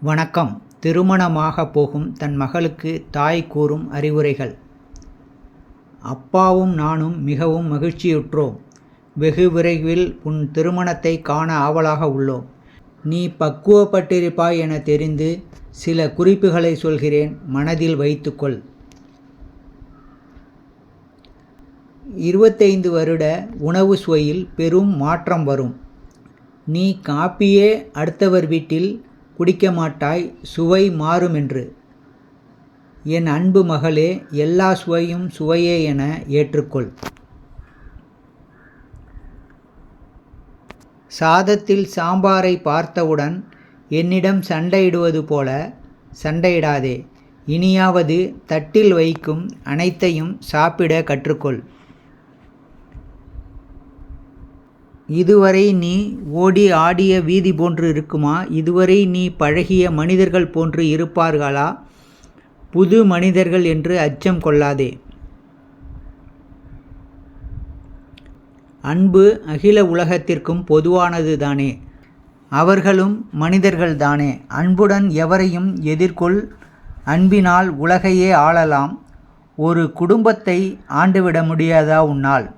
வணக்கம். திருமணமாகப் போகும் தன் மகளுக்கு தாய் கூறும் அறிவுரைகள். அப்பாவும் நானும் மிகவும் மகிழ்ச்சியுற்றோம். வெகு விரைவில் உன் திருமணத்தை காண ஆவலாக உள்ளோம். நீ பக்குவப்பட்டிருப்பாய் என தெரிந்து சில குறிப்புகளை சொல்கிறேன். மனதில் வைத்துக்கொள். இருபத்தைந்து வருட உணவு சுவையில் பெரும் மாற்றம் வரும். நீ காப்பியே அடுத்தவர் வீட்டில் குடிக்க மாட்டாய் சுவை மாறுமென்று. என் அன்பு மகளே எல்லா சுவையும் சுவையே என ஏற்றுக்கொள். சாதத்தில் சாம்பாரை பார்த்தவுடன் என்னிடம் சண்டையிடுவது போல சண்டையிடாதே. இனியாவது தட்டில் வைக்கும் அனைத்தையும் சாப்பிட கற்றுக்கொள். இதுவரை நீ ஓடி ஆடிய வீதி போன்று இருக்குமா? இதுவரை நீ பழகிய மனிதர்கள் போன்று இருப்பார்களா? புது மனிதர்கள் என்று அச்சம் கொள்ளாதே. அன்பு அகில உலகத்திற்கும் பொதுவானது தானே. அவர்களும் மனிதர்கள்தானே அன்புடன் எவரையும் எதிர்கொள் அன்பினால் உலகையே ஆளலாம். ஒரு குடும்பத்தை ஆண்டுவிட முடியாதா உன்னால்?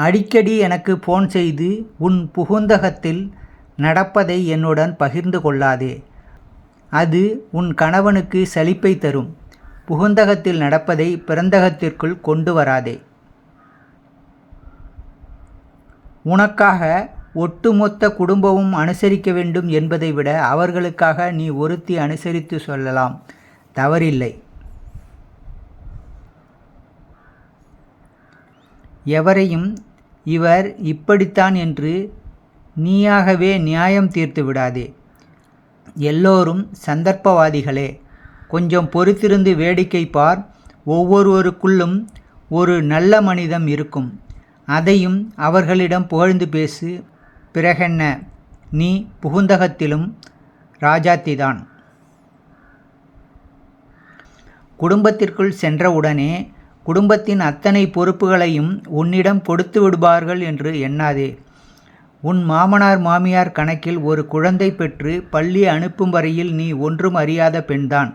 அடிக்கடி எனக்கு ஃபோன் செய்து உன் புகுந்தகத்தில் நடப்பதை என்னுடன் பகிர்ந்து கொள்ளாதே. அது உன் கணவனுக்கு சலிப்பை தரும். புகுந்தகத்தில் நடப்பதை பிறந்தகத்திற்குள் கொண்டு வராதே. உனக்காக ஒட்டுமொத்த குடும்பமும் அனுசரிக்க வேண்டும் என்பதை விட அவர்களுக்காக நீ ஒருத்தி அனுசரித்து சொல்லலாம். தவறில்லை. எவரையும் இவர் இப்படித்தான் என்று நீயாகவே நியாயம் தீர்த்து விடாதே. எல்லோரும் சந்தர்ப்பவாதிகளே கொஞ்சம் பொறுத்திருந்து வேடிக்கை பார். ஒவ்வொருவருக்குள்ளும் ஒரு நல்ல மனிதம் இருக்கும். அதையும் அவர்களிடம் புகழ்ந்து பேசு. பிறகென்ன? நீ புகுந்தகத்திலும் ராஜாத்திதான். குடும்பத்திற்குள் சென்றவுடனே குடும்பத்தின் அத்தனை பொறுப்புகளையும் உன்னிடம் கொடுத்து விடுவார்கள் என்று எண்ணாதே. உன் மாமனார் மாமியார் கணக்கில் ஒரு குழந்தை பெற்று பள்ளி அனுப்பும் வரையில் நீ ஒன்றும் அறியாத பெண்தான்.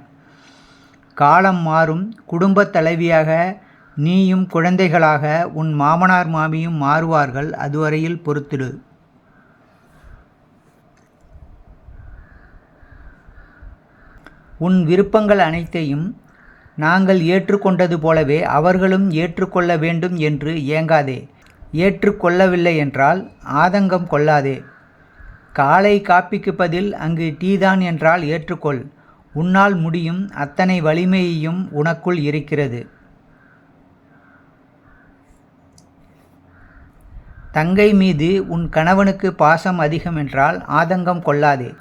காலம் மாறும் குடும்பத் தலைவியாக நீயும் குழந்தைகளாக உன் மாமனார் மாமியும் மாறுவார்கள் அதுவரையில் பொறுத்திடு. உன் விருப்பங்கள் அனைத்தையும் நாங்கள் ஏற்றுக்கொண்டது போலவே அவர்களும் ஏற்றுக்கொள்ள வேண்டும் என்று ஏங்காதே. ஏற்றுக்கொள்ளவில்லை என்றால் ஆதங்கம் கொள்ளாதே. காலை காப்பிக்கு பதில் அங்கு டீதான் என்றால் ஏற்றுக்கொள். உன்னால் முடியும் அத்தனை வலிமையையும் உனக்குள் இருக்கிறது. தங்கை மீது உன் கணவனுக்கு பாசம் அதிகம் என்றால் ஆதங்கம் கொள்ளாதே.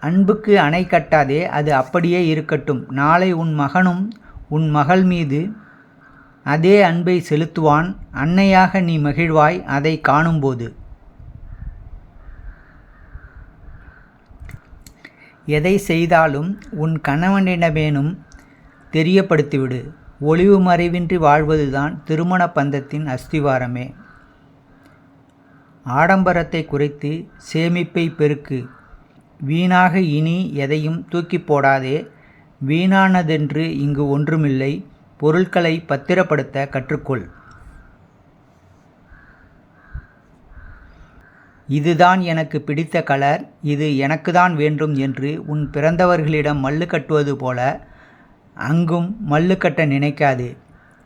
அன்புக்கு அணை கட்டாதே அது அப்படியே இருக்கட்டும். நாளை உன் மகனும் உன் மகள் மீது அதே அன்பை செலுத்துவான் அன்னையாக நீ மகிழ்வாய் அதை காணும்போது. எதை செய்தாலும் உன் கணவனிடமேனும் தெரியப்படுத்திவிடு. ஒளிவு மறைவின்றி வாழ்வதுதான் திருமண பந்தத்தின் அஸ்திவாரமே. ஆடம்பரத்தை குறைத்து சேமிப்பை பெருக்கு. வீணாக இனி எதையும் தூக்கி போடாதே. வீணானதென்று இங்கு ஒன்றுமில்லை. பொருட்களை பத்திரப்படுத்த கற்றுக்கொள். இதுதான் எனக்கு பிடித்த கலர். இது எனக்குதான் வேண்டும் என்று உன் பிறந்தவர்களிடம் மல்லு கட்டுவது போல அங்கும் மல்லு கட்ட நினைக்காது.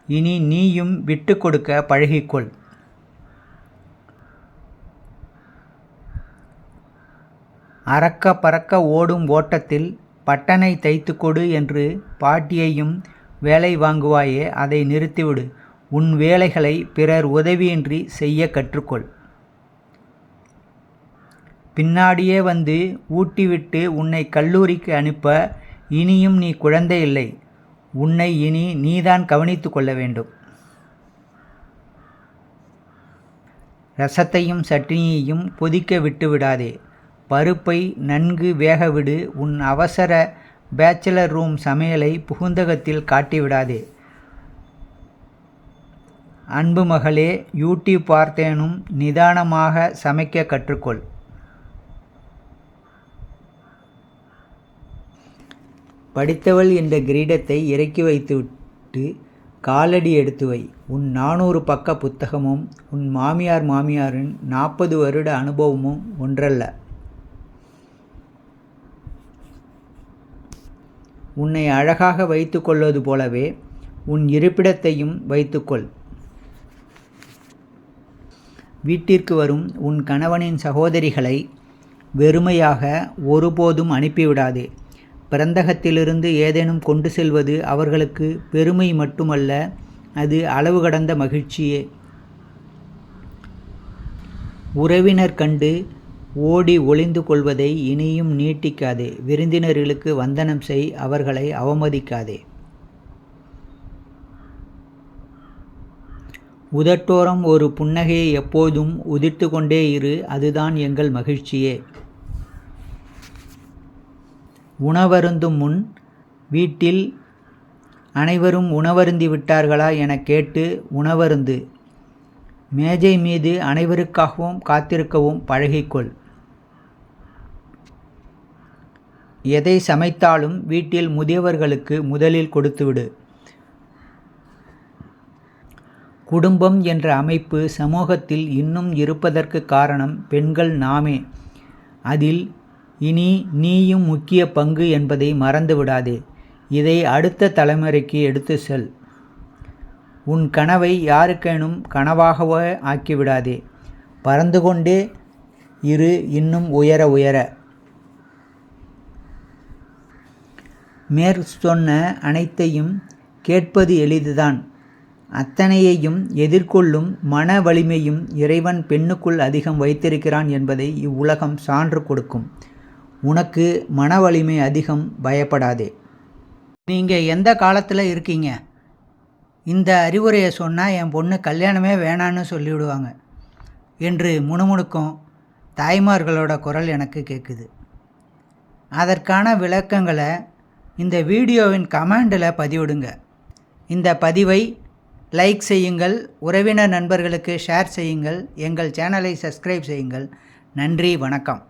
இனி நீயும் விட்டு கொடுக்க பழகிக்கொள். அறக்க பறக்க ஓடும் ஓட்டத்தில் பட்டனை தைத்து கொடு என்று பாட்டியையும் வேலை வாங்குவாயே அதை நிறுத்திவிடு. உன் வேலைகளை பிறர் உதவியின்றி செய்ய கற்றுக்கொள். பின்னாடியே வந்து ஊட்டிவிட்டு உன்னை கல்லூரிக்கு அனுப்ப இனியும் நீ குழந்தை இல்லை. உன்னை இனி நீதான் கவனித்து கொள்ள வேண்டும். ரசத்தையும் சட்னியையும் கொதிக்க விட்டு விடாதே பருப்பை நன்கு வேகவிடு. உன் அவசர பேச்சலர் ரூம் சமையலை புகுந்தகத்தில் காட்டிவிடாதே. அன்பு மகளே யூடியூப் பார்த்தேனும் நிதானமாக சமைக்க கற்றுக்கொள். படித்தவள் என்ற கிரீடத்தை இறக்கி வைத்துவிட்டு காலடி எடுத்து வை. உன் நானூறு பக்க புத்தகமும் உன் மாமியார் மாமியாரின் நாற்பது வருட அனுபவமும் ஒன்றல்ல. உன்னை அழகாக வைத்துக்கொள்வது போலவே உன் இருப்பிடத்தையும் வைத்துக்கொள். வீட்டிற்கு வரும் உன் கணவனின் சகோதரிகளை வெறுமையாக ஒருபோதும் அனுப்பிவிடாதே. பிறந்தகத்திலிருந்து ஏதேனும் கொண்டு செல்வது அவர்களுக்கு பெருமை மட்டுமல்ல அது அளவு கடந்த மகிழ்ச்சியே. உறவினர் கண்டு ஓடி ஒளிந்து கொள்வதை இனியும் நீட்டிக்காதே. விருந்தினர்களுக்கு வந்தனம் செய் அவர்களை அவமதிக்காதே. உதட்டோரம் ஒரு புன்னகையை எப்போதும் உதிர்த்து கொண்டே இரு அதுதான் எங்கள் மகிழ்ச்சியே. உணவருந்தும் முன் வீட்டில் அனைவரும் உணவருந்தி விட்டார்களா என கேட்டு உணவருந்து மேஜை மீது அனைவருக்காகவும் காத்திருக்கவும் பழகிக்கொள். எதை சமைத்தாலும் வீட்டில் முதியவர்களுக்கு முதலில் கொடுத்துவிடு. குடும்பம் என்ற அமைப்பு சமூகத்தில் இன்னும் இருப்பதற்கு காரணம் பெண்கள் நாமே. அதில் இனி நீயும் முக்கிய பங்கு என்பதை மறந்துவிடாதே. இதை அடுத்த தலைமுறைக்கு எடுத்து செல். உன் கனவை யாருக்கேனும் கனவாகவே ஆக்கிவிடாதே. பறந்து கொண்டே இரு இன்னும் உயர உயர. மேற் சொன்ன அனைத்தையும் கேட்பது எளிதுதான். அத்தனையையும் எதிர்கொள்ளும் மன வலிமையும் இறைவன் பெண்ணுக்குள் அதிகம் வைத்திருக்கிறான் என்பதை இவ்வுலகம் சான்று கொடுக்கும். உனக்கு மன வலிமை அதிகம் பயப்படாதே. நீங்கள் எந்த காலத்தில் இருக்கீங்க? இந்த அறிவுரையை சொன்னால் என் பொண்ணு கல்யாணமே வேணான்னு சொல்லிவிடுவாங்க என்று முணுமுணுக்கும் தாய்மார்களோட குரல் எனக்கு கேட்குது அதற்கான விளக்கங்களை இந்த வீடியோவின் கமெண்டில் பதிவிடுங்க. இந்த பதிவை லைக் செய்யுங்கள் உறவினர் நண்பர்களுக்கு ஷேர் செய்யுங்கள் எங்கள் சேனலை சப்ஸ்கிரைப் செய்யுங்கள். நன்றி வணக்கம்.